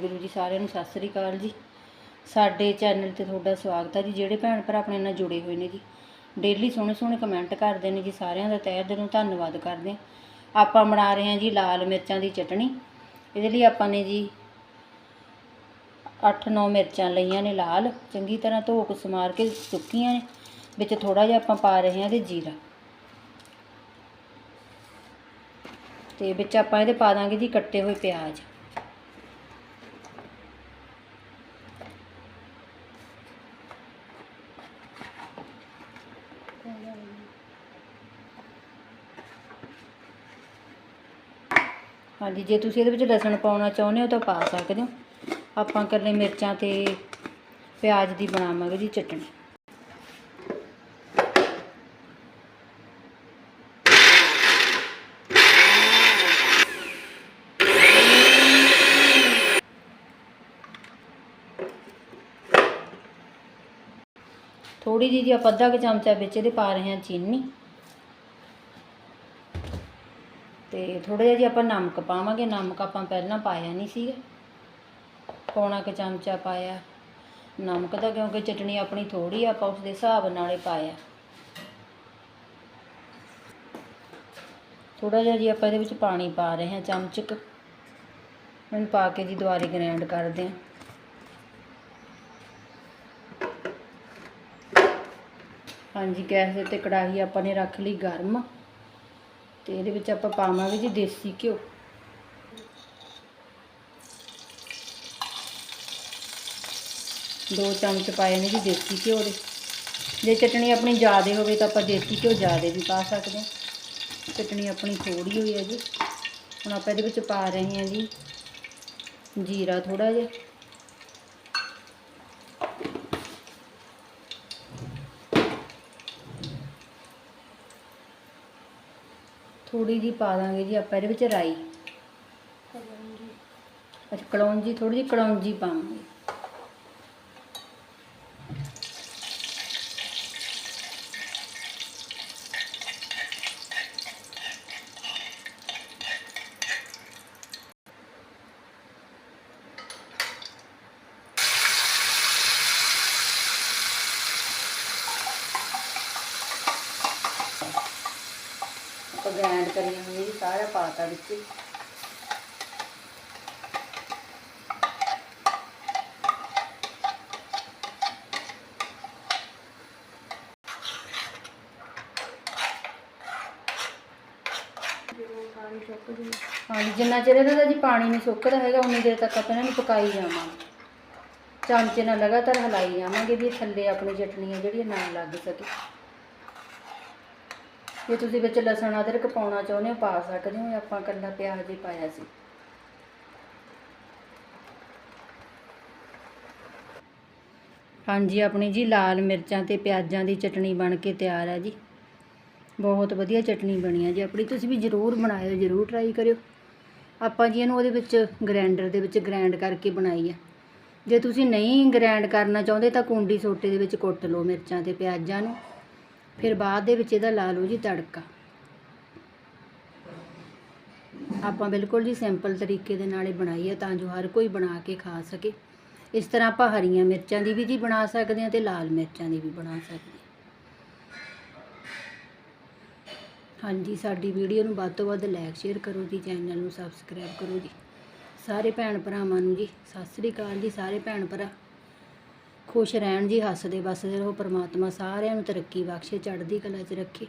ਵਾਹਿਗੁਰੂ ਜੀ ਸਾਰਿਆਂ ਨੂੰ ਸਤਿ ਸ੍ਰੀ ਅਕਾਲ ਜੀ। ਸਾਡੇ ਚੈਨਲ ਤੇ ਤੁਹਾਡਾ ਸਵਾਗਤ ਹੈ ਜੀ, ਜਿਹੜੇ ਭੈਣ ਭਰਾ ਆਪਣੇ ਨਾਲ ਜੁੜੇ ਹੋਏ ਨੇ ਜੀ। ਡੇਲੀ ਸੋਹਣੇ ਸੋਹਣੇ ਕਮੈਂਟ ਕਰਦੇ ਨੇ ਜੀ, ਸਾਰਿਆਂ ਦਾ ਤਹਿ ਦਿਲੋਂ ਧੰਨਵਾਦ ਕਰਦੇ ਹਾਂ। ਆਪਾਂ ਬਣਾ ਰਹੇ ਹਾਂ ਜੀ ਲਾਲ ਮਿਰਚਾਂ ਦੀ ਚਟਣੀ। ਇਹਦੇ ਲਈ ਆਪਾਂ ਨੇ ਜੀ 8-9 ਮਿਰਚਾਂ ਲਈਆਂ ਨੇ ਲਾਲ। ਚੰਗੀ ਤਰ੍ਹਾਂ ਧੋ ਕੇ ਸਮਾਰ ਕੇ ਸੁੱਕੀਆਂ ਨੇ। ਵਿੱਚ ਥੋੜਾ ਜਿਹਾ ਆਪਾਂ ਪਾ ਰਹੇ ਹਾਂ ਇਹਦੇ ਜੀਰਾ। ਤੇ ਵਿੱਚ ਆਪਾਂ ਇਹਦੇ ਪਾ ਦਾਂਗੇ ਜੀ ਕੱਟੇ ਹੋਏ ਪਿਆਜ਼। ਹਾਂਜੀ, ਜੇ ਤੁਸੀਂ ਇਹਦੇ ਵਿੱਚ ਲਸਣ ਪਾਉਣਾ ਚਾਹੁੰਦੇ ਹੋ ਤਾਂ ਪਾ ਸਕਦੇ ਹੋ। ਆਪਾਂ ਇਕੱਲੇ ਮਿਰਚਾਂ ਤੇ ਪਿਆਜ਼ ਦੀ ਬਣਾਵਾਂਗੇ ਜੀ ਚਟਣੀ। ਥੋੜੀ ਜਿਹੀ ਜੀ ਆਪਾਂ ਅੱਧਾ ਕੁ ਚਮਚਾ ਵਿੱਚ ਇਹਦੇ ਪਾ ਰਹੇ ਹਾਂ ਚੀਨੀ। ਤੇ ਥੋੜਾ ਜਿਹਾ ਜੀ ਆਪਾਂ ਨਮਕ ਪਾਵਾਂਗੇ, ਨਮਕ ਆਪਾਂ ਪਹਿਲਾਂ ਪਾਇਆ ਨਹੀਂ ਸੀਗਾ। ਪੌਣਾ ਕੁ ਚਮਚਾ ਪਾਇਆ। ਨਮਕ ਦਾ ਕਿਉਂਕਿ ਚਟਣੀ ਆਪਣੀ ਥੋੜੀ ਆਪਾਂ ਉਸ ਦੇ ਹਿਸਾਬ ਨਾਲੇ ਪਾਇਆ। ਥੋੜਾ ਜਿਹਾ ਜੀ ਆਪਾਂ ਇਹਦੇ ਵਿੱਚ ਪਾਣੀ ਪਾ ਰਹੇ ਹਾਂ ਚਮਚਕ। ਇਹਨੂੰ ਪਾ ਕੇ ਜੀ ਦੁਬਾਰੇ ਗ੍ਰਾਈਂਡ ਕਰਦੇ ਹਾਂ। ਹਾਂਜੀ, ਗੈਸ ਦੇ ਉੱਤੇ ਕੜਾਹੀ ਆਪਾਂ ਨੇ ਰੱਖ ਲਈ ਗਰਮ। ਤੇ ਇਹਦੇ ਵਿੱਚ ਆਪਾਂ ਪਾਵਾਂਗੇ ਜੀ ਦੇਸੀ ਘਿਓ। ਦੋ ਚਮਚ ਪਾਏ ਨੇ ਜੀ ਦੇਸੀ ਘਿਓ ਦੇ। ਜੇ ਚਟਣੀ ਆਪਣੀ ਜ਼ਿਆਦਾ ਹੋਵੇ ਤਾਂ ਆਪਾਂ ਦੇਸੀ ਘਿਓ ਜ਼ਿਆਦਾ ਵੀ ਪਾ ਸਕਦੇ ਹਾਂ। ਚਟਣੀ ਆਪਣੀ ਥੋੜੀ ਹੋਈ ਹੈ ਜੀ। ਹੁਣ ਆਪਾਂ ਇਹਦੇ ਵਿੱਚ ਪਾ ਰਹੇ ਹਾਂ ਜੀ ਜੀਰਾ ਥੋੜਾ ਜਿਹਾ। ਥੋੜੀ ਜੀ ਪਾ ਦਾਂਗੇ ਜੀ ਆਪਾਂ ਇਹਦੇ ਵਿੱਚ ਰਾਈ। ਅੱਛਾ ਕਲੌਂਜੀ ਥੋੜੀ ਜਿਹੀ ਕਲੌਂਜੀ ਪਾਵਾਂਗੇ। ਆਪਾਂ ਗ੍ਰਾਈਂਡ ਕਰੀ ਹੋਈ ਸਾਰਾ ਪਾਤਾ ਵਿੱਚ। ਹਾਂਜੀ ਜਿੰਨਾ ਚਿਰ ਇਹਦਾ ਜੀ ਪਾਣੀ ਨਹੀਂ ਸੁੱਕਦਾ ਹੈਗਾ ਉਨੀ ਦੇਰ ਤੱਕ ਆਪਾਂ ਇਹਨਾਂ ਨੂੰ ਪਕਾਈ ਜਾਵਾਂਗੇ। ਚਮਚੇ ਨਾਲ ਲਗਾਤਾਰ ਹਲਾਈ ਜਾਵਾਂਗੇ ਵੀ ਇਹ ਥੱਲੇ ਆਪਣੀ ਚਟਨੀ ਹੈ ਜਿਹੜੀ ਨਾ ਲੱਗ ਸਕੇ। ਜੇ ਤੁਸੀਂ ਵਿੱਚ ਲਸਣ, ਅਦਰਕ ਪਾਉਣਾ ਚਾਹੁੰਦੇ ਹੋ, ਪਾ ਸਕਦੇ ਹੋ ਆਪਾਂ ਇਕੱਲਾ ਪਿਆਜ਼ ਹੀ ਪਾਇਆ ਸੀ। ਹਾਂਜੀ, ਆਪਣੀ ਜੀ ਲਾਲ ਮਿਰਚਾਂ ਤੇ ਪਿਆਜ਼ਾਂ ਦੀ ਚਟਣੀ ਬਣ ਕੇ ਤਿਆਰ ਹੈ ਜੀ। ਬਹੁਤ ਵਧੀਆ ਚਟਣੀ ਬਣੀ ਹੈ ਜੀ ਆਪਣੀ। ਤੁਸੀਂ ਵੀ ਜ਼ਰੂਰ ਬਣਾਇਓ, ਜ਼ਰੂਰ ਟਰਾਈ ਕਰਿਓ। ਆਪਾਂ ਜੀ ਇਹਨੂੰ ਉਹਦੇ ਵਿੱਚ ਗ੍ਰਾਈਂਡਰ ਦੇ ਵਿੱਚ ਗ੍ਰਾਈਂਡ ਕਰਕੇ ਬਣਾਈ ਹੈ ਜੇ ਤੁਸੀਂ ਨਹੀਂ ਗ੍ਰਾਈਂਡ ਕਰਨਾ ਚਾਹੁੰਦੇ ਤਾਂ ਕੁੰਡੀ ਸੋਟੇ ਦੇ ਵਿੱਚ ਕੁੱਟ ਲਓ ਮਿਰਚਾਂ ਤੇ ਪਿਆਜ਼ਾਂ ਨੂੰ। ਫਿਰ ਬਾਅਦ ਦੇ ਵਿੱਚ ਇਹਦਾ ਲਾ ਲਓ ਜੀ ਤੜਕਾ। ਆਪਾਂ ਬਿਲਕੁਲ ਜੀ ਸਿੰਪਲ ਤਰੀਕੇ ਦੇ ਨਾਲ ਇਹ ਬਣਾਈ ਹੈ ਤਾਂ ਜੋ ਹਰ ਕੋਈ ਬਣਾ ਕੇ ਖਾ ਸਕੇ। ਇਸ ਤਰ੍ਹਾਂ ਆਪਾਂ ਹਰੀਆਂ ਮਿਰਚਾਂ ਦੀ ਵੀ ਜੀ ਬਣਾ ਸਕਦੇ ਹਾਂ ਤੇ ਲਾਲ ਮਿਰਚਾਂ ਦੀ ਵੀ ਬਣਾ ਸਕਦੇ ਹਾਂ ਹਾਂਜੀ, ਸਾਡੀ ਵੀਡੀਓ ਨੂੰ ਵੱਧ ਤੋਂ ਵੱਧ ਲਾਈਕ ਸ਼ੇਅਰ ਕਰੋ ਜੀ ਚੈਨਲ ਨੂੰ ਸਬਸਕ੍ਰਾਈਬ ਕਰੋ ਜੀ। ਸਾਰੇ ਭੈਣ ਭਰਾਵਾਂ ਨੂੰ ਜੀ, ਸਤਿ ਸ੍ਰੀ ਅਕਾਲ ਜੀ, ਸਾਰੇ ਭੈਣ ਭਰਾ। ਖੁਸ਼ ਰਹਿਣ ਜੀ ਹੱਸਦੇ ਵੱਸਦੇ ਰਹੋ, ਪ੍ਰਮਾਤਮਾ ਸਾਰਿਆਂ ਨੂੰ ਤਰੱਕੀ ਬਖਸ਼ੇ, ਚੜ੍ਹਦੀ ਕਲਾ 'ਚ ਰੱਖੇ।